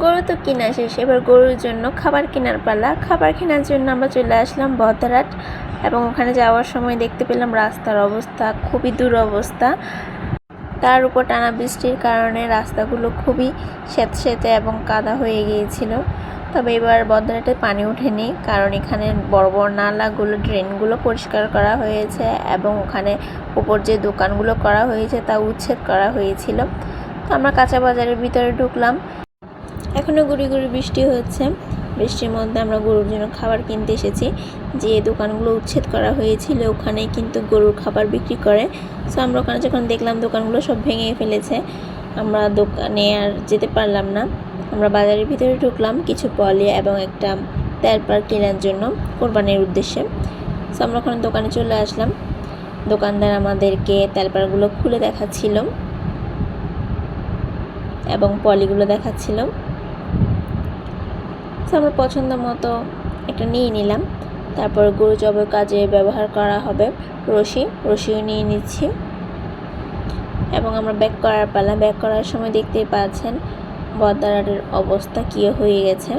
গরু তো কিনা শেষ। এবার গরুর জন্য খাবার কেনার পালা। খাবার কেনার জন্য আমরা চলে আসলাম বহতারাট এবং ওখানে যাওয়ার সময় দেখতে পেলাম রাস্তার অবস্থা, খুবই দুরবস্থা। তার উপর টানা বৃষ্টির কারণে রাস্তাগুলো খুবই স্যাঁতস্যাঁতে এবং কাদা হয়ে গিয়েছিল। তবে এবার বদরাটে পানি ওঠেনি কারণ এখানে বড় বড় নালাগুলো, ড্রেনগুলো পরিষ্কার করা হয়েছে এবং ওখানে উপর যে দোকানগুলো করা হয়েছে তা উচ্ছেদ করা হয়েছিল। তো আমরা কাঁচা বাজারের ভিতরে ঢুকলাম। এখনও গুড়ি গুড়ি বৃষ্টি হচ্ছে। বৃষ্টির মধ্যে আমরা গরুর জন্য খাবার কিনতে এসেছি। যে দোকানগুলো উচ্ছেদ করা হয়েছিল, ওখানেই কিন্তু গরুর খাবার বিক্রি করে। সো আমরা ওখানে যখন দেখলাম দোকানগুলো সব ভেঙে ফেলেছে, আমরা দোকানে আর যেতে পারলাম না। আমরা বাজারের ভিতরে ঢুকলাম কিছু পলি এবং একটা তেলপার কেনার জন্য কোরবানির উদ্দেশ্যে। সো আমরা ওখানে দোকানে চলে আসলাম। দোকানদার আমাদেরকে তেলপারগুলো খুলে দেখাচ্ছিল এবং পলিগুলো দেখাচ্ছিল। তো আমরা পছন্দ মতো একটা নিয়ে নিলাম। তারপর গরু জবের কাজে ব্যবহার করা হবে রশি। রশিও নিয়ে নিচ্ছি। এবং আমরা ব্যাক করার পালা। ব্যাক করার সময় দেখতেই পাচ্ছেন বদারের অবস্থা কী হয়ে গেছে।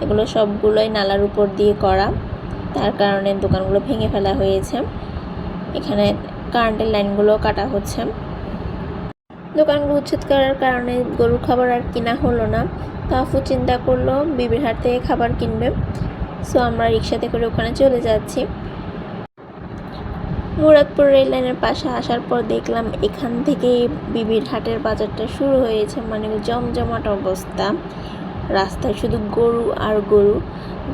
এগুলো সবগুলোই নালার উপর দিয়ে করা। তার কারণে দোকানগুলো ভেঙে ফেলা হয়েছে। এখানে কারেন্টের লাইনগুলো কাটা হচ্ছে। দোকানগুলো উচ্ছেদ করার কারণে গরুর খাবার আর কিনা হলো না। তো আফু চিন্তা করল, বিবির হাট থেকে খাবার কিনবে। সো আমরা রিক্সাতে করে ওখানে চলে যাচ্ছি। মুরাদপুর রেল লাইনের পাশে আসার পর দেখলাম এখান থেকে বিবির হাটের বাজারটা শুরু হয়েছে। মানে জমজমাট অবস্থা। রাস্তায় শুধু গরু আর গরু।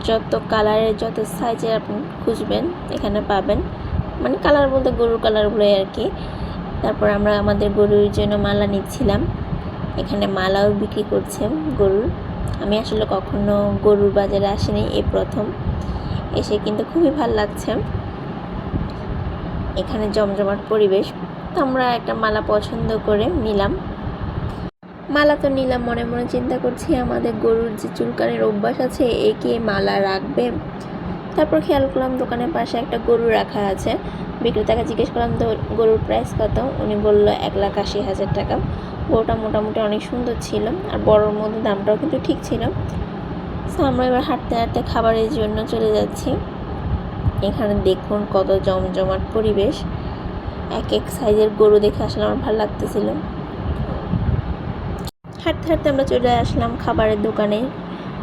যত কালারের, যত সাইজের আপনি খুঁজবেন, এখানে পাবেন। মানে কালার বলতে গরুর কালারগুলোই আর কি। তারপর আমরা আমাদের গরুর জন্য মালা নিচ্ছিলাম। এখানে মালাও বিক্রি করছে গরুর। আমি আসলে কখনো গরুর বাজারে আসিনি, এই প্রথম। এসে কিন্তু খুবই ভালো লাগছে। এখানে জমজমাট পরিবেশ। তো আমরা একটা মালা পছন্দ করে নিলাম। মালা তো নিলাম, মনে মনে চিন্তা করছি আমাদের গরুর যে চুলকানের অভ্যাস আছে, এ কি মালা রাখবে? তারপর খেয়াল করলাম দোকানের পাশে একটা গরু রাখা আছে। বিক্রেতাকে জিজ্ঞেস করলাম তো গরুর প্রাইস কত? উনি বলল, এক লাখ আশি হাজার টাকা। গরুটা মোটামুটি অনেক সুন্দর ছিল আর বড়োর মধ্যে দামটাও কিন্তু ঠিক ছিল। সো আমরা এবার হাঁটতে হাঁটতে খাবারের জন্য চলে যাচ্ছি। এখানে দেখুন কত জমজমাট পরিবেশ। এক এক সাইজের গরু দেখে আসলে আমার ভালো লাগতেছিল। হাঁটতে হাঁটতে আমরা চলে আসলাম খাবারের দোকানে।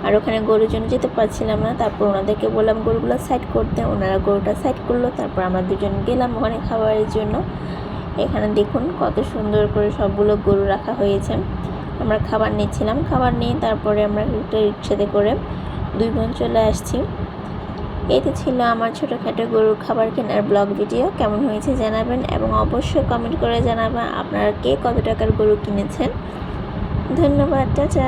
আর ওখানে গরুর জন্য যেতে পারছিলাম না। তারপর ওনাদেরকে বললাম, গরুগুলো সাইড করতে। ওনারা গরুটা সাইড করল, তারপর আমরা দুজন গেলাম ওখানে খাবারের জন্য। এখানে দেখুন কত সুন্দর করে সবগুলো গরু রাখা হয়েছে। আমরা খাবার নিচ্ছিলাম। খাবার নিয়ে তারপরে আমরা একটা রিক্সাতে করে দুই বোন চলে আসছি। এতে ছিল আমার ছোটোখাটো গরুর খাবার কেনার ব্লগ ভিডিও। কেমন হয়েছে জানাবেন এবং অবশ্যই কমেন্ট করে জানাবেন আপনারা কে কত টাকার গরু কিনেছেন। ধন্যবাদ চাচা